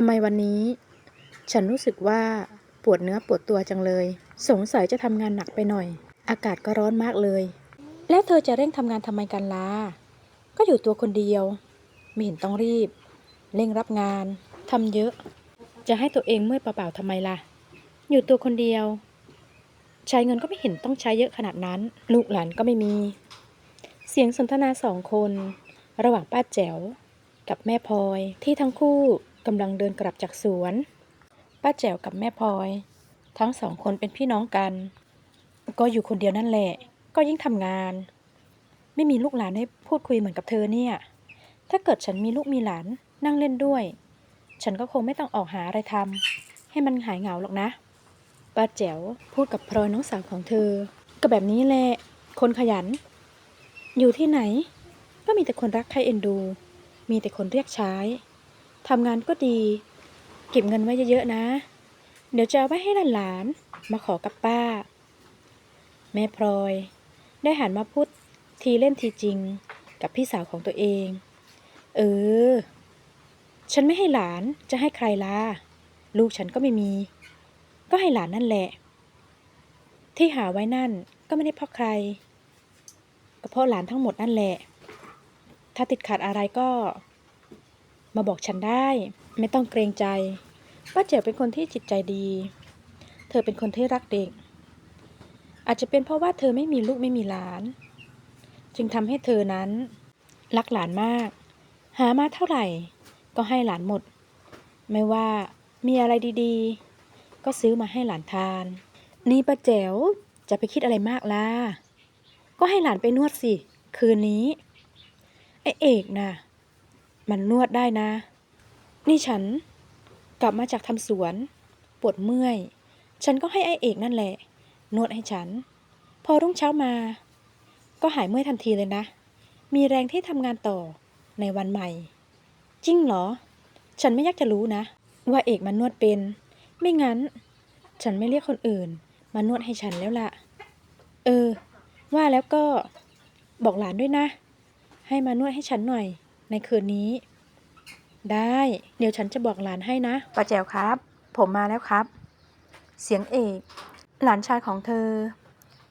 ำไมวันนี้ ฉันรู้สึกว่าปวดเนื้อปวดตัวจังเลย สงสัยจะทำงานหนักไปหน่อย อากาศก็ร้อนมากเลย แล้วเธอจะเร่งทำงานทำไมกันล่ะก็อยู่ตัวคนเดียวไม่เห็นต้องรีบ เร่งรับงานทำเยอะ จะให้ตัวเองเมื่อยเปล่าๆทำไมล่ะ อยู่ตัวคนเดียว ใช้เงินก็ไม่เห็นต้องใช้เยอะขนาดนั้น ลูกหลานก็ไม่มี เสียงสนทนาสองคน ระหว่างป้าแจ๋วกับแม่พลอยที่ทั้งคู่ กำลังเดินกลับจากสวน ป้าแจ๋วกับแม่พลอย ทั้งสองคนเป็นพี่น้องกัน ก็อยู่คนเดียวนั่นแหละ ก็ยิ่งทำงาน ไม่มีลูกหลานให้พูดคุยเหมือนกับเธอเนี่ย ถ้าเกิดฉันมีลูกมีหลานนั่งเล่นด้วย ฉันก็คงไม่ต้องออกหาอะไรทำให้มันหายเหงาหรอกนะ ป้าแจ๋วพูดกับพลอยน้องสาวของเธอ ก็แบบนี้แหละ คนขยัน อยู่ที่ไหน ก็มีแต่คนรักใครเอ็นดู มีแต่คนเรียกใช้ ทำงานก็ดี เก็บเงินไว้เยอะๆนะ เดี๋ยวจะเอาไว้ให้หลานๆมาขอกับป้า แม่พลอย ได้หันมาพูดทีเล่นทีจริงกับพี่สาวของตัวเอง เออ ฉันไม่ให้หลานจะให้ใครล่ะ ลูกฉันก็ไม่มี ก็ให้หลานนั่นแหละ ที่หาไว้นั่นก็ไม่ได้เพราะใคร ก็เพราะหลานทั้งหมดนั่นแหละ ถ้าติดขัดอะไรก็ มาบอกฉันได้ ไม่ต้องเกรงใจ ป้าเจ๋วเป็นคนที่จิตใจดี เธอเป็นคนที่รักเด็ก อาจจะเป็นเพราะว่าเธอไม่มีลูกไม่มีหลาน จึงทำให้เธอนั้น รักหลานมาก หามาเท่าไหร่ ก็ให้หลานหมด ไม่ว่ามีอะไรดีๆ ก็ซื้อมาให้หลานทาน นี่ป้าแจ๋วจะไปคิดอะไรมากล่ะ ก็ให้หลานไปนวดสิ คืนนี้ ไอเอกนะ มันนวดได้นะ นี่ฉัน กลับมาจากทำสวน ปวดเมื่อย ฉันก็ให้ไอเอกนั่นแหละ นวดให้ฉัน พอรุ่งเช้ามา ก็หายเมื่อยทันทีเลยนะ มีแรงที่ทำงานต่อในวันใหม่ จริงเหรอ ฉันไม่อยากจะรู้นะ ว่าเอกมันนวดเป็น ไม่งั้น ฉันไม่เรียกคนอื่น มานวดให้ฉันแล้วล่ะ เออ ว่าแล้วก็บอกหลานด้วยนะ ให้มานวดให้ฉันหน่อย ในคืนนี้ ได้ เดี๋ยวฉันจะบอกหลานให้นะป้าแจ๋วครับ ผมมาแล้วครับ เสียงเอก หลานชายของเธอ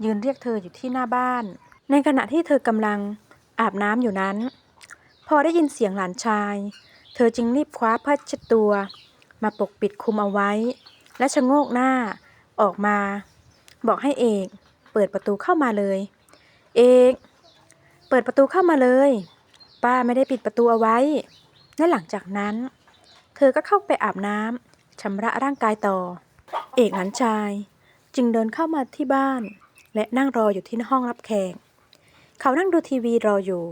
ยืนเรียกเธออยู่ที่หน้าบ้าน ในขณะที่เธอกำลังอาบน้ำอยู่นั้น พอได้ยินเสียงหลานชาย เธอจึงรีบคว้าผ้าเช็ดตัว มาปกปิดคลุมเอาไว้ และชะโงกหน้าออกมา บอกให้เอกเปิดประตูเข้ามาเลย เอก เปิดประตูเข้ามาเลย ป้าไม่ได้ปิดประตูเอาไว้ และหลังจากนั้น เธอก็เข้าไปอาบน้ำชำระร่างกายต่อ เอกหลานชาย จึงเดินเข้ามาที่บ้าน และนั่งรออยู่ที่ห้องรับแขก เขานั่งดูทีวีรออยู่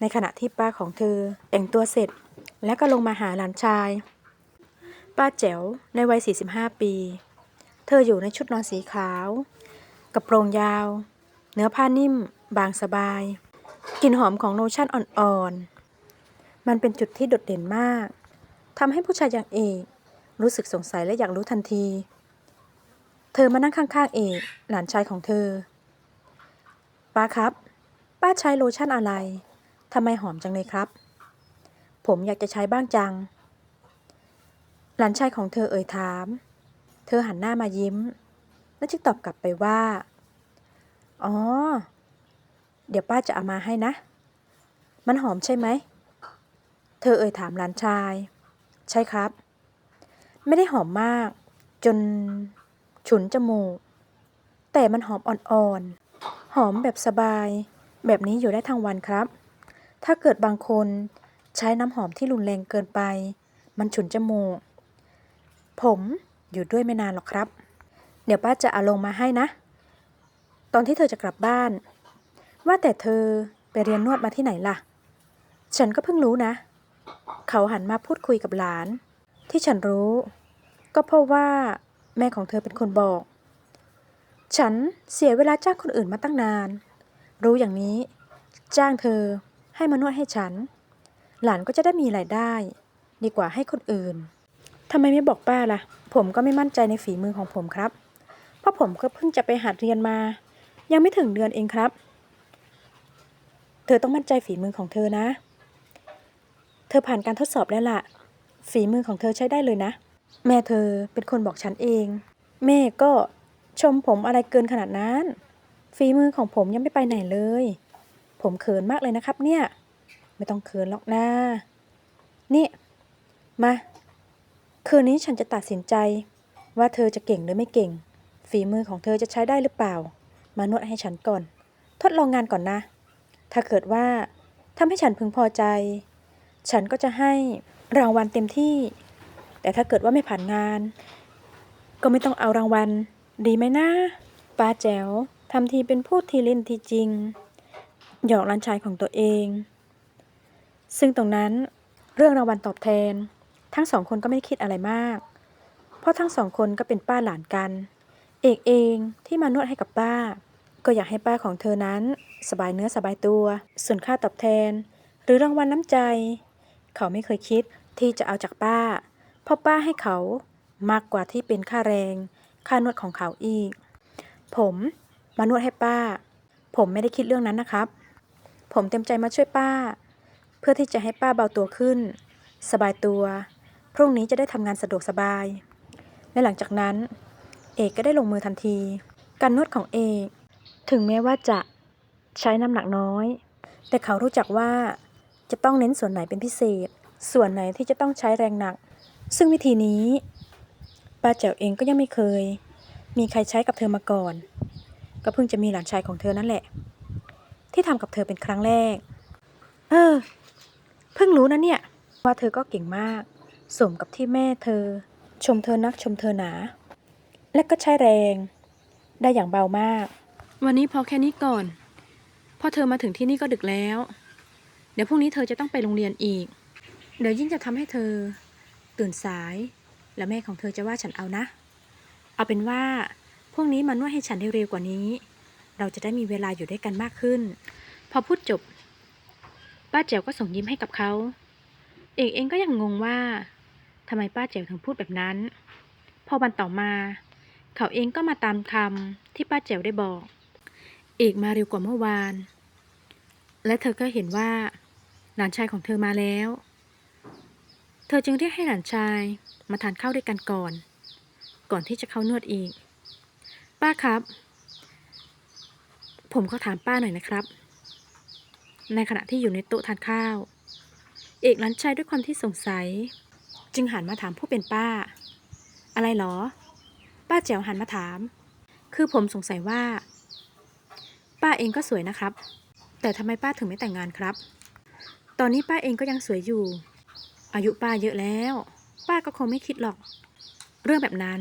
ในขณะที่ป้าของเธอแต่งตัวเสร็จ และก็ลงมาหาหลานชาย ป้าแจ๋วในวัย 45 ปี เธออยู่ในชุดนอนสีขาว กระโปรงยาว เนื้อผ้านิ่ม บางสบาย กลิ่นหอมของโลชั่นอ่อนๆ มันเป็นจุดที่โดดเด่นมาก ทำให้ผู้ชายอย่างเอกรู้สึกสงสัยและอยากรู้ทันที เธอมานั่งข้างๆ เอกหลานชายของเธอ ป้าครับ ป้าใช้โลชั่นอะไร ทำไมหอมจังเลยครับ ผมอยากจะใช้บ้างจัง หลานชายของเธอเอ่ยถาม เธอหันหน้ามายิ้ม และจึงตอบกลับไปว่า อ๋อ เดี๋ยวป้าจะเอามาให้นะ มันหอมใช่ไหม เธอเอ่ยถามหลานชาย ใช่ครับ ไม่ได้หอมมาก จนฉุนจมูก แต่มันหอมอ่อนๆ หอมแบบสบาย แบบนี้อยู่ได้ทั้งวันครับ ถ้าเกิดบางคนใช้น้ำหอมที่รุนแรงเกินไป มันฉุนจมูก ผมอยู่ด้วยไม่นานหรอกครับ เดี๋ยวป้าจะเอาลงมาให้นะ ตอนที่เธอจะกลับบ้าน ว่าแต่เธอไปเรียนนวดมาที่ไหนล่ะ ฉันก็เพิ่งรู้นะ เขาหันมาพูดคุยกับหลาน ที่ฉันรู้ ก็เพราะว่าแม่ของเธอเป็นคนบอก ฉันเสียเวลาจ้างคนอื่นมาตั้งนาน รู้อย่างนี้ จ้างเธอให้มานวดให้ฉัน หลานก็จะได้มีรายได้ ดีกว่าให้คนอื่นทำไมไม่บอกป้าล่ะ ผมก็ไม่มั่นใจในฝีมือของผมครับ เพราะผมก็เพิ่งจะไปหัดเรียนมา ยังไม่ถึงเดือนเองครับ ธอต้องมั่นใจฝีมือของเธอนะ เธอผ่านการทดสอบแล้วล่ะ ฝีมือของเธอใช้ได้เลยนะ แม่เธอเป็นคนบอกฉันเอง แม่ก็ชมผมอะไรเกินขนาดนั้น ฝีมือของผมยังไม่ไปไหนเลย ผมเขินมากเลยนะครับเนี่ย ไม่ต้องเขินหรอกนะนี่ มา คืนนี้ฉันจะตัดสินใจ ว่าเธอจะเก่งหรือไม่เก่ง ฝีมือของเธอจะใช้ได้หรือเปล่า มานวดให้ฉันก่อน ทดลองงานก่อนนะ ถ้าเกิดว่าทำให้ฉันพึงพอใจ ฉันก็จะให้รางวัลเต็มที่ แต่ถ้าเกิดว่าไม่ผ่านงาน ก็ไม่ต้องเอารางวัล ดีไหมนะป้าแจ๋วทำทีเป็นพูดทีเล่นทีจริง หยอกหลานชายของตัวเอง ซึ่งตรงนั้นเรื่องรางวัลตอบแทน ทั้งสองคนก็ไม่คิดอะไรมาก เพราะทั้งสองคนก็เป็นป้าหลานกัน เอกเองที่มานวดให้กับป้า ก็อยากให้ป้าของเธอนั้นสบายเนื้อสบายตัว ส่วนค่าตอบแทน หรือรางวัลน้ำใจ เขาไม่เคยคิดที่จะเอาจากป้า เพราะป้าให้เขามากกว่าที่เป็นค่าแรง ค่านวดของเขาอีก ผมมานวดให้ป้า ผมไม่ได้คิดเรื่องนั้นนะครับ ผมเต็มใจมาช่วยป้า เพื่อที่จะให้ป้าเบาตัวขึ้น สบายตัว พรุ่งนี้จะได้ทำงานสะดวกสบาย และหลังจากนั้น เอกก็ได้ลงมือทันที การนวดของเอก ถึงแม้ว่าจะใช้น้ำหนักน้อย แต่เขารู้จักว่าจะต้องเน้นส่วนไหนเป็นพิเศษ ส่วนไหนที่จะต้องใช้แรงหนัก ซึ่งวิธีนี้ป้าแจ๋วเองก็ยังไม่เคย มีใครใช้กับเธอมาก่อน ก็เพิ่งจะมีหลานชายของเธอนั่นแหละ ที่ทำกับเธอเป็นครั้งแรก เออ เพิ่งรู้นะเนี่ย ว่าเธอก็เก่งมาก สมกับที่แม่เธอ ชมเธอนักชมเธอหนา และก็ใช้แรง ได้อย่างเบามาก วันนี้พอแค่นี้ก่อนพอเธอมาถึงที่นี่ก็ดึกแล้ว เดี๋ยวพรุ่งนี้เธอจะต้องไปโรงเรียนอีก เดี๋ยวยิ่งจะทำให้เธอ ตื่นสาย แล้วแม่ของเธอจะว่าฉันเอานะ เอาเป็นว่าพรุ่งนี้มานวดให้ฉันได้เร็วกว่านี้ เราจะได้มีเวลาอยู่ด้วยกันมากขึ้น พอพูดจบ ป้าแจ๋วก็ส่งยิ้มให้กับเขา เอกเองก็ยังงงว่าทำไมป้าแจ๋วถึงพูดแบบนั้น พอวันต่อมา เขาเองก็มาตามคำที่ป้าแจ๋วได้บอก เอกมาเร็วกว่าเมื่อวาน และเธอก็เห็นว่า หลานชายของเธอมาแล้ว เธอจึงเรียกให้หลานชายมาทานข้าวด้วยกันก่อน ก่อนที่จะเข้านวดอีก ป้าครับ ผมก็ถามป้าหน่อยนะครับ ในขณะที่อยู่ในโต๊ะทานข้าว เอกหลันชัยด้วยความที่สงสัย จึงหันมาถามผู้เป็นป้า อะไรหรอ ป้าแจ๋วหันมาถาม คือผมสงสัยว่า ป้าเองก็สวยนะครับ แต่ทำไมป้าถึงไม่แต่งงานครับ ตอนนี้ป้าเองก็ยังสวยอยู่ อายุป้าเยอะแล้ว ป้าก็คงไม่คิดหรอก เรื่องแบบนั้น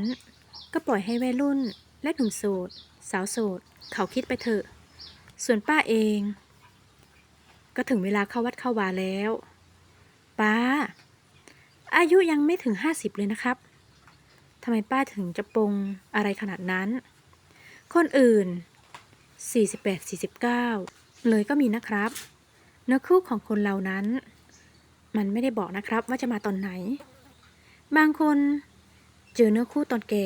ก็ปล่อยให้วัยรุ่น และหนุ่มโสด สาวโสด เขาคิดไปเถอะ ส่วนป้าเอง ก็ถึงเวลาเข้าวัดเข้าวาแล้ว ป้า อายุยังไม่ถึงห้าสิบเลยนะครับทำไมป้าถึงจะปงอะไรขนาดนั้น คนอื่น 48 49 เลยก็มีนะครับ เนื้อคู่ของคนเรานั้น มันไม่ได้บอกนะครับว่าจะมาตอนไหน บางคนเจอเนื้อคู่ตอนแก่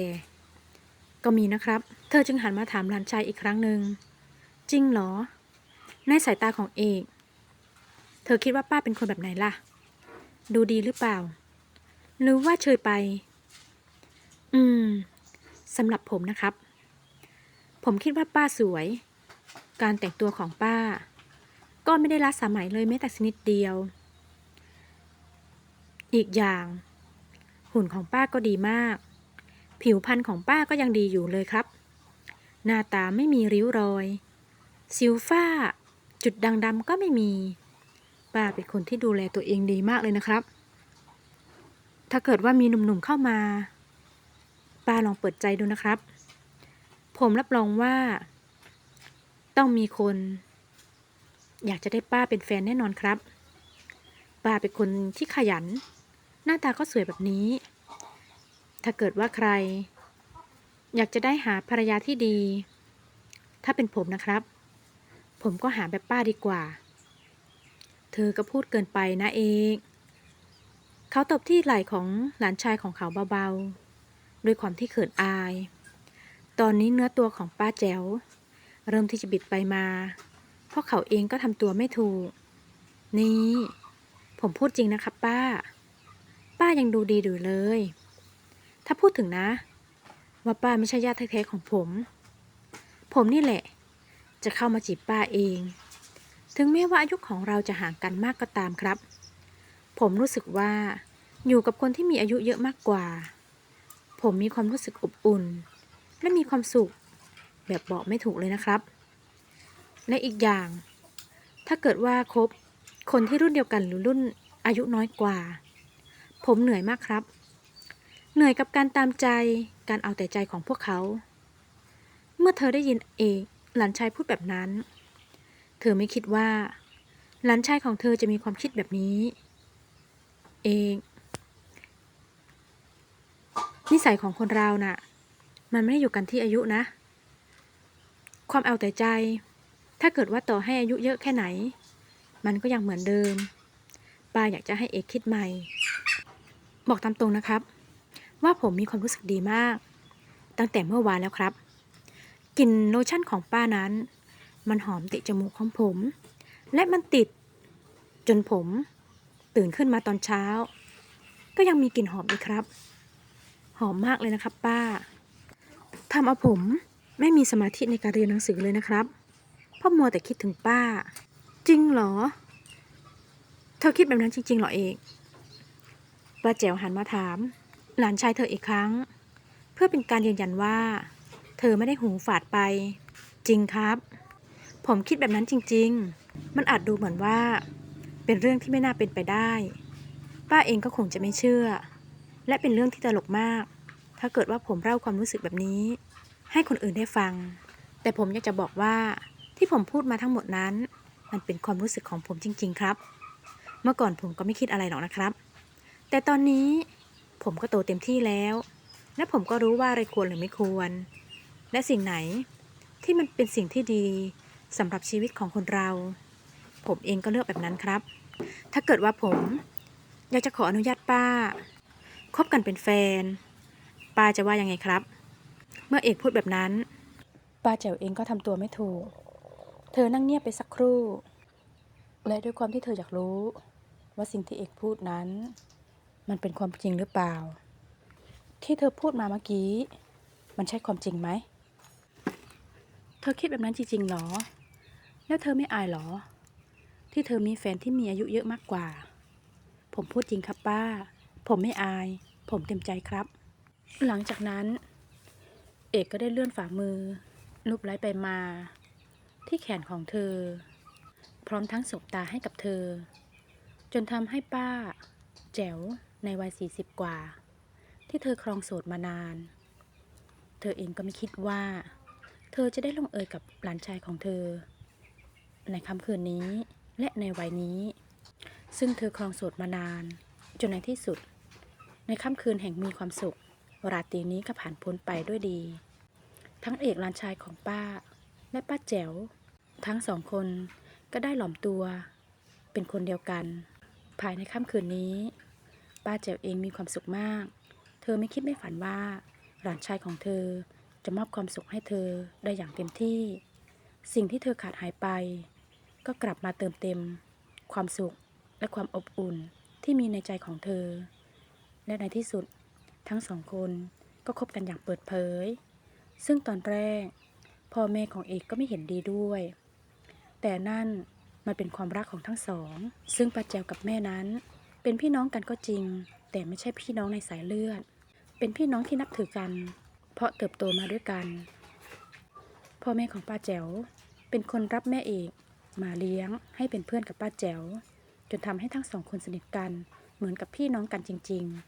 ก็มีนะครับ เธอจึงหันมาถามหลานชายอีกครั้งหนึ่ง จริงเหรอ ในสายตาของเอก เธอคิดว่าป้าเป็นคนแบบไหนล่ะ ดูดีหรือเปล่า หรือว่าเชยไป อืมสำหรับผมนะครับ ผมคิดว่าป้าสวย การแต่งตัวของป้า ก็ไม่ได้ล้าสมัยเลยแม้แต่ชนิดเดียว อีกอย่าง หุ่นของป้าก็ดีมาก ผิวพรรณของป้าก็ยังดีอยู่เลยครับ หน้าตาไม่มีริ้วรอย สิวฝ้า จุดด่างดำก็ไม่มี ป้าเป็นคนที่ดูแลตัวเองดีมากเลยนะครับ ถ้าเกิดว่ามีหนุ่มๆเข้ามา ป้าลองเปิดใจดูนะครับ มรับรองว่า ต้องมีคน อยากจะได้ป้าเป็นแฟนแน่นอนครับ ป้าเป็นคนที่ขยัน หน้าตาก็สวยแบบนี้ ถ้าเกิดว่าใคร อยากจะได้หาภรรยาที่ดี ถ้าเป็นผมนะครับ ผมก็หาแบบป้าดีกว่า เธอก็พูดเกินไปนะเองเขาตบที่ไหล่ของหลานชายของเขาเบาๆ ด้วยความที่เขินอาย ตอนนี้เนื้อตัวของป้าแจ๋วเริ่มที่จะบิดไปมา เพราะเขาเองก็ทำตัวไม่ถูก นี่ ผมพูดจริงนะครับป้า ป้ายังดูดีอยู่เลย ถ้าพูดถึงนะ ว่าป้าไม่ใช่ญาติแท้ๆของผม ผมนี่แหละ จะเข้ามาจีบป้าเอง ถึงแม้ว่าอายุของเราจะห่างกันมากก็ตามครับ ผมรู้สึกว่าอยู่กับคนที่มีอายุเยอะมากกว่า ผมมีความรู้สึกอบอุ่น และมีความสุข แบบบอกไม่ถูกเลยนะครับ และอีกอย่าง ถ้าเกิดว่าคบคนที่รุ่นเดียวกันหรือรุ่นอายุน้อยกว่า ผมเหนื่อยมากครับ เหนื่อยกับการตามใจการเอาแต่ใจของพวกเขา เมื่อเธอได้ยินเอกหลานชายพูดแบบนั้น เธอไม่คิดว่า หลานชายของเธอจะมีความคิดแบบนี้ เอกนิสัยของคนเราน่ะ มันไม่ได้อยู่กันที่อายุนะ ความเอาแต่ใจ ถ้าเกิดว่าต่อให้อายุเยอะแค่ไหน มันก็ยังเหมือนเดิมป้าอยากจะให้เอกคิดใหม่ บอกตามตรงนะครับ ว่าผมมีความรู้สึกดีมาก ตั้งแต่เมื่อวานแล้วครับกลิ่นโลชั่นของป้านั้น มันหอมติดจมูกของผม และมันติด จนผม ตื่นขึ้นมาตอนเช้า ก็ยังมีกลิ่นหอมอีกครับ หอมมากเลยนะครับป้า ทำเอาผมไม่มีสมาธิในการเรียนหนังสือเลยนะครับ เพราะมัวแต่คิดถึงป้า จริงเหรอ เธอคิดแบบนั้นจริง ๆ เหรอเอกป้าแจ๋วหันมาถาม หลานชายเธออีกครั้ง เพื่อเป็นการยืนยันว่า เธอไม่ได้หูฝาดไป จริงครับ ผมคิดแบบนั้นจริง ๆ มันอาจดูเหมือนว่า เป็นเรื่องที่ไม่น่าเป็นไปได้ ป้าเองก็คงจะไม่เชื่อ และเป็นเรื่องที่ตลกมาก ถ้าเกิดว่าผมเล่าความรู้สึกแบบนี้ ให้คนอื่นได้ฟัง แต่ผมอยากจะบอกว่าที่ผมพูดมาทั้งหมดนั้น มันเป็นความรู้สึกของผมจริง ๆ ครับ เมื่อก่อนผมก็ไม่คิดอะไรหรอกนะครับ แต่ตอนนี้ผมก็โตเต็มที่แล้ว และผมก็รู้ว่าอะไรควรหรือไม่ควร และสิ่งไหนที่มันเป็นสิ่งที่ดีสำหรับชีวิตของคนเรา ผมเองก็เลือกแบบนั้นครับ ถ้าเกิดว่าผมอยากจะขออนุญาตป้า คบกันเป็นแฟน ป้าจะว่ายังไงครับ เมื่อเอกพูดแบบนั้น ป้าแจ๋วเองก็ทำตัวไม่ถูก เธอนั่งเงียบไปสักครู่ และด้วยความที่เธออยากรู้ ว่าสิ่งที่เอกพูดนั้น มันเป็นความจริงหรือเปล่า ที่เธอพูดมาเมื่อกี้ มันใช่ความจริงไหม เธอคิดแบบนั้นจริงๆหรอ แล้วเธอไม่อายหรอ ที่เธอมีแฟนที่มีอายุเยอะมากกว่า ผมพูดจริงครับป้า ผมไม่อาย ผมเต็มใจครับ หลังจากนั้น เอกก็ได้เลื่อนฝ่ามือลูบไล้ไปมา ที่แขนของเธอ พร้อมทั้งสบตาให้กับเธอ จนทำให้ป้า แจ๋วในวัยสี่สิบกว่า ที่เธอครองโสดมานาน เธอเองก็ไม่คิดว่า เธอจะได้ลงเอยกับหลานชายของเธอ ในค่ำคืนนี้และในวัยนี้ ซึ่งเธอครองโสดมานาน จนในที่สุด ในค่ำคืนแห่งมีความสุข ราตรีนี้ก็ผ่านพ้นไปด้วยดี ทั้งเอกลานชายของป้า และป้าแจ๋ว ทั้งสองคนก็ได้หลอมตัว เป็นคนเดียวกัน ภายในค่ำคืนนี้ ป้าแจ๋วเองมีความสุขมาก เธอไม่คิดไม่ฝันว่า หลานชายของเธอจะมอบความสุขให้เธอได้อย่างเต็มที่ สิ่งที่เธอขาดหายไป ก็กลับมาเติมเต็ม ความสุขและความอบอุ่นที่มีในใจของเธอ และในที่สุด ทั้งสองคนก็คบกันอย่างเปิดเผย ซึ่งตอนแรก พ่อแม่ของเอกก็ไม่เห็นดีด้วย แต่นั่นมันเป็นความรักของทั้งสอง ซึ่งป้าแจวกับแม่นั้น เป็นพี่น้องกันก็จริง แต่ไม่ใช่พี่น้องในสายเลือด เป็นพี่น้องที่นับถือกัน เพราะเติบโตมาด้วยกัน พ่อแม่ของป้าแจ๋วเป็นคนรับแม่เอกมาเลี้ยงให้เป็นเพื่อนกับป้าแจ๋วจนทำให้ทั้งสองคนสนิทกันเหมือนกับพี่น้องกันจริง ๆ